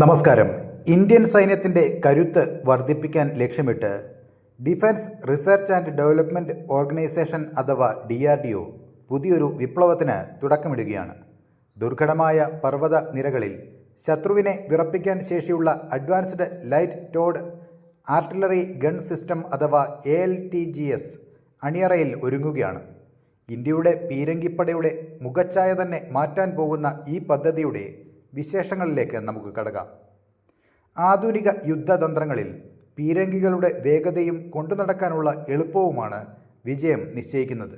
നമസ്കാരം. ഇന്ത്യൻ സൈന്യത്തിന്റെ കരുത്ത് വർദ്ധിപ്പിക്കാൻ ലക്ഷ്യമിട്ട് defence research and development organisation അഥവാ ഡി ആർ ഡി ഒ പുതിയൊരു വിപ്ലവത്തിന് തുടക്കമിടുകയാണ്. ദുർഘടമായ പർവത നിരകളിൽ ശത്രുവിനെ വിറപ്പിക്കാൻ ശേഷിയുള്ള advanced light towed artillery gun system അഥവാ A L T G S അണിയറയിൽ ഒരുങ്ങുകയാണ്. ഇന്ത്യയുടെ പീരങ്കിപ്പടയുടെ മുഖച്ഛായ തന്നെ മാറ്റാൻ പോകുന്ന ഈ പദ്ധതിയുടെ വിശേഷങ്ങളിലേക്ക് നമുക്ക് കടകാം ആധുനിക യുദ്ധതന്ത്രങ്ങളിൽ പീരങ്കികളുടെ വേഗതയും കൊണ്ടുനടക്കാനുള്ള എളുപ്പവുമാണ് വിജയം നിശ്ചയിക്കുന്നത്.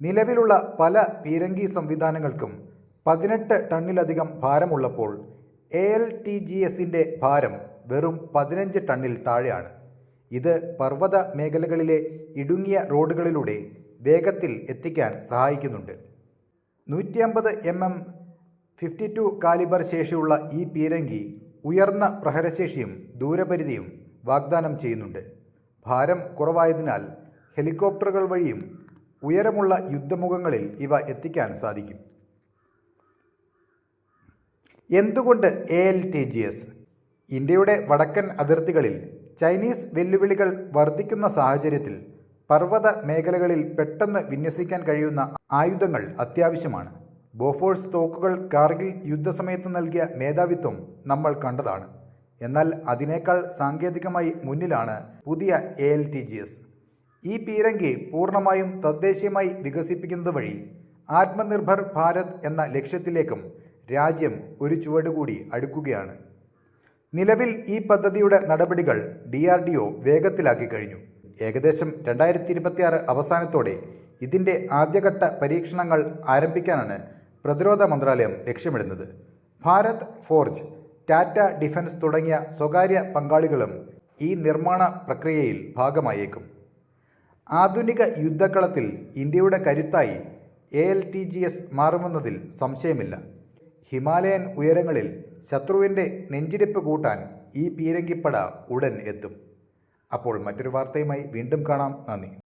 നിലവിലുള്ള പല പീരങ്കി സംവിധാനങ്ങൾക്കും പതിനെട്ട് ടണ്ണിലധികം ഭാരമുള്ളപ്പോൾ എ എൽ ടി ജി എസിന്റെ ഭാരം വെറും പതിനഞ്ച് ടണ്ണിൽ താഴെയാണ്. ഇത് പർവത മേഖലകളിലെ ഇടുങ്ങിയ റോഡുകളിലൂടെ വേഗത്തിൽ എത്തിക്കാൻ സഹായിക്കുന്നുണ്ട്. നൂറ്റി അമ്പത് M M fifty two calibre ശേഷിയുള്ള ഈ പീരങ്കി ഉയർന്ന പ്രഹരശേഷിയും ദൂരപരിധിയും വാഗ്ദാനം ചെയ്യുന്നുണ്ട്. ഭാരം കുറവായതിനാൽ ഹെലികോപ്റ്ററുകൾ വഴിയും ഉയരമുള്ള യുദ്ധമുഖങ്ങളിൽ ഇവ എത്തിക്കാൻ സാധിക്കും. എന്തുകൊണ്ട് A L T G S? ഇന്ത്യയുടെ വടക്കൻ അതിർത്തികളിൽ ചൈനീസ് വെല്ലുവിളികൾ വർദ്ധിക്കുന്ന സാഹചര്യത്തിൽ പർവത മേഖലകളിൽ പെട്ടെന്ന് വിന്യസിക്കാൻ കഴിയുന്ന ആയുധങ്ങൾ അത്യാവശ്യമാണ്. ബോഫോഴ്സ് തോക്കുകൾ കാർഗിൽ യുദ്ധസമയത്ത് നൽകിയ മേധാവിത്വം നമ്മൾ കണ്ടതാണ്. എന്നാൽ അതിനേക്കാൾ സാങ്കേതികമായി മുന്നിലാണ് പുതിയ A L T G S ഈ പീരങ്കി പൂർണമായും തദ്ദേശീയമായി വികസിപ്പിക്കുന്നത് വഴി ആത്മനിർഭർ ഭാരത് എന്ന ലക്ഷ്യത്തിലേക്കും രാജ്യം ഒരു ചുവടുകൂടി അടുക്കുകയാണ്. നിലവിൽ ഈ പദ്ധതിയുടെ നടപടികൾ ഡി ആർ ഡി ഒ വേഗത്തിലാക്കി കഴിഞ്ഞു. ഏകദേശം രണ്ടായിരത്തി ഇരുപത്തിയാറ് അവസാനത്തോടെ ഇതിന്റെ ആദ്യഘട്ട പരീക്ഷണങ്ങൾ ആരംഭിക്കാനാണ് പ്രതിരോധ മന്ത്രാലയം ലക്ഷ്യമിടുന്നത്. ഭാരത് ഫോർജ് ടാറ്റ ഡിഫൻസ് തുടങ്ങിയ സ്വകാര്യ പങ്കാളികളും ഈ നിർമ്മാണ പ്രക്രിയയിൽ ഭാഗമായേക്കും. ആധുനിക യുദ്ധക്കളത്തിൽ ഇന്ത്യയുടെ കരുത്തായി A L T G S മാറുമെന്നതിൽ സംശയമില്ല. ഹിമാലയൻ ഉയരങ്ങളിൽ ശത്രുവിന്റെ നെഞ്ചിടിപ്പ് കൂട്ടാൻ ഈ പീരങ്കിപ്പട ഉടൻ എത്തും. അപ്പോൾ മറ്റൊരു വാർത്തയുമായി വീണ്ടും കാണാം. നന്ദി.